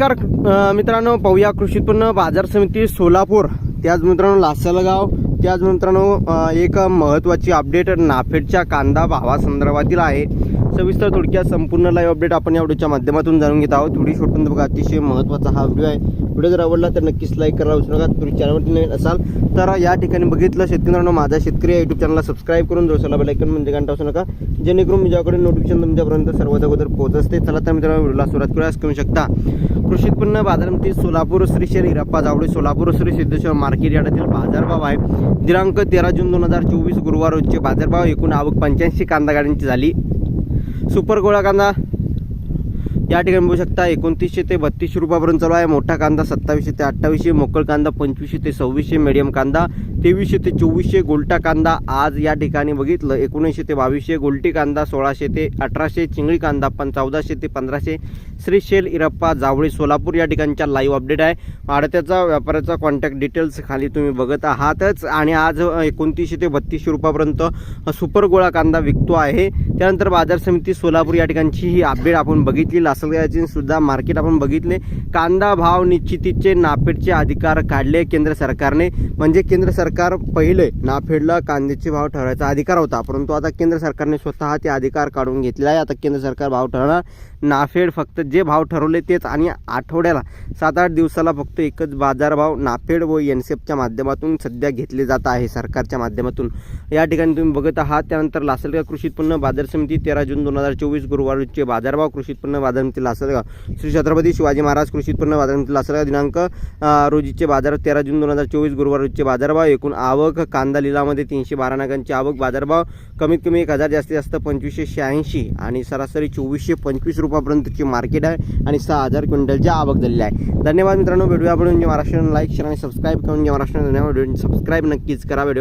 नमस्कार मित्रांनो पाहूया कृषी उत्पन्न बाजार समिती सोलापूर. त्याच मित्रांनो लासलगाव. त्याच मित्रांनो एक महत्त्वाची अपडेट नाफेडच्या कांदा भावासंदर्भातील आहे. सविस्तर थोडक्यात संपूर्ण लाईव्ह अपडेट आपण या व्हिडिओच्या माध्यमातून जाणून घेत आहोत. व्हिडिओ शोटून बघा अतिशय महत्त्वाचा हा व्हिडिओ आहे. व्हिडिओ जर आवडला तर नक्कीच लाईक करायला विसरू नका. तुम्ही चॅनलवरती नवीन असाल तर या ठिकाणी बघितलं शेतकऱ्यांनो माझा शेतकरी या युट्यूब चॅनलला सबस्क्राईब करून जोशाला बेलायकन म्हणजे घंटा असू नका. जेणेकरून माझ्याकडे नोटिफिकेशन तुमच्यापर्यंत सर्वात अगोदर पोहोचते असते चला तर मित्रांनो व्हिडिओला सुरुवात करूया करू शकता. कृषी उत्पन्न बाजारामध्ये सोलापूर श्री शहर हिरप्पा जावळे सोलापूर श्री सिद्धेश्वर मार्केट यार्डातील बाजारभाव आहे. दिनांक तेरा जून दोन हजार चोवीस गुरुवार रोजचे बाजारभाव एकूण आवक पंच्याऐंशी कांदा गाड्यांची झाली. सुपर गोळा कांदा या ठिकाणी बघू शकता एकोणतीसशे ते बत्तीसशे रुपयापर्यंत चालू आहे. मोठा कांदा सत्तावीसशे ते अठ्ठावीसशे मोकळ कांदा पंचवीसशे ते सव्वीसशे मिडियम कांदा तेवीसशे ते चोवीसशे गोलटा कांदा आज या ठिकाणी बघितलं. एकोणीसशे ते बावीसशे गोलटी कांदा सोळाशे ते अठराशे चिंगळी कांदा पण चौदाशे ते पंधराशे श्रीशेल इरप्पा जावळी सोलापूर या ठिकाणच्या लाईव्ह अपडेट आहे. आडत्याचा व्यापाराचा कॉन्टॅक्ट डिटेल्स खाली तुम्ही बघत आहातच. आणि आज एकोणतीसशे ते बत्तीसशे रुपयापर्यंत सुपर गोळा कांदा विकतो आहे. त्यानंतर बाजार समिती सोलापूर या ठिकाणची ही अपडेट आपण बघितली. लासलगावची सुद्धा मार्केट आपण बघितले. कांदा भाव निश्चितीचे नाफेडचे अधिकार काढले केंद्र सरकारने. म्हणजे केंद्र सरकार पहिले नाफेडला कांद्याचे भाव ठरवायचा अधिकार होता. परंतु आता केंद्र सरकारने स्वतः ते अधिकार काढून घेतलेला आहे. आता केंद्र सरकार भाव ठरवणार. नाफेड फक्त जे भाव ठरवले तेच आणि आठवड्याला सात आठ दिवसाला फक्त एकच बाजारभाव नाफेड व एन सी एफच्या माध्यमातून सध्या घेतले जात आहे. सरकारच्या माध्यमातून. या ठिकाणी तुम्ही बघत आहात. त्यानंतर लासलगाव कृषी उत्पन्न बाजार समिती तेरा जून दोन हजार चोवीस गुरुवार रोजचे बाजारभाव कृषी उत्पन्न बाजार समिती लासलगाव. श्री छत्रपती शिवाजी महाराज कृषी उत्पन्न बाजार समिती लासलगाव दिनांक रोजीचे बाजार तेरा जून दोन हजार चोवीस गुरुवार रोजचे बाजारभाव एकूण आवक कांदा लिलामध्ये तीनशे बारा नागांची आवक बाजारभाव कमीत कमी एक हजार जास्तीत जास्त पंचवीसशे शहाऐंशी आणि सरासरी चोवीसशे पंचवीस रुपयापर्यंतची मार्केट आहे आणि सहा हजार क्विंटलची आवक झालेली आहे. धन्यवाद मित्रांनो व्हिडिओ आपण म्हणजे महाराष्ट्र लाईक शेअर आणि सबस्क्राईब करून महाराष्ट्र धन्यवाद व्हिडिओ सबस्क्राईब नक्कीच करा. व्हिडिओ